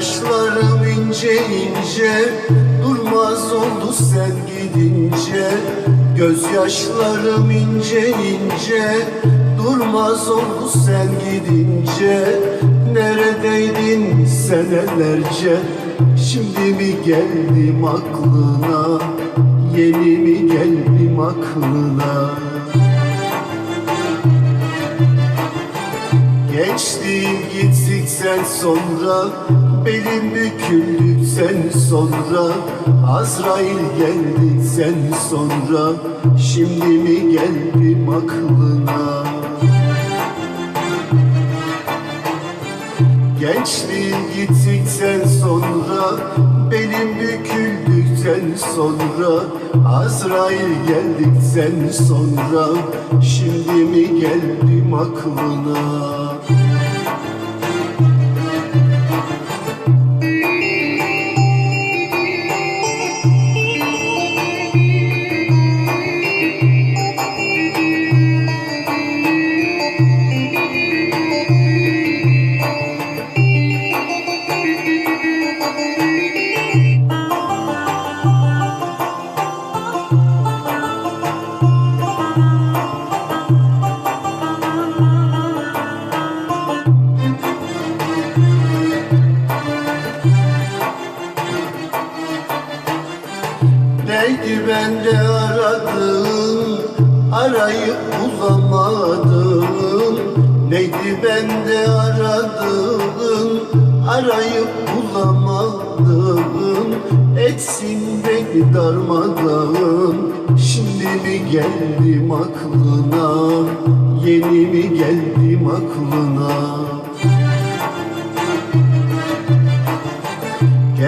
Gözyaşlarım ince ince Durmaz oldu sen gidince. Gözyaşlarım ince ince Durmaz oldu sen gidince. Neredeydin senelerce? Şimdi mi geldim aklına? Yeni mi geldim aklına Geçtiğim gittikten sonra Belim büküldükten sonra. Azrail geldikten sonra Şimdi mi geldim aklına Gençliğim gittikten sonra Belim büküldükten sonra Azrail geldikten sonra Şimdi mi geldim aklına Neydi bende aradığım Arayıp bulamadım. Neydi bende aradığım Arayıp bulamadım. Etsin beni darmadağın. Şimdi mi geldim aklına? Yeni mi geldim aklına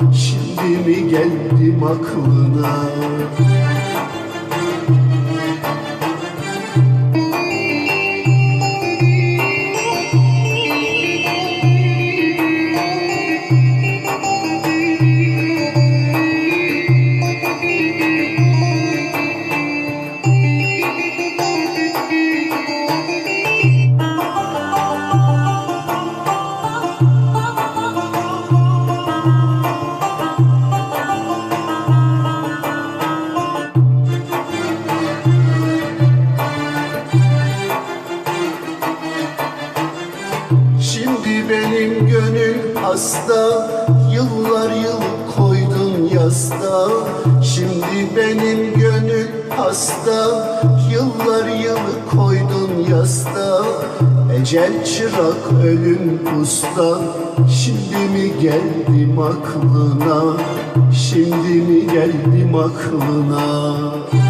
Şimdi mi geldim aklına hasta Yıllar yıl koydun yasta. Şimdi benim gönül hasta Yıllar yıl koydun yasta. Ecel çırak ölüm usta Şimdi mi geldim aklına? Şimdi mi geldim aklına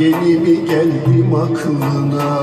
Yeni mi geldim aklına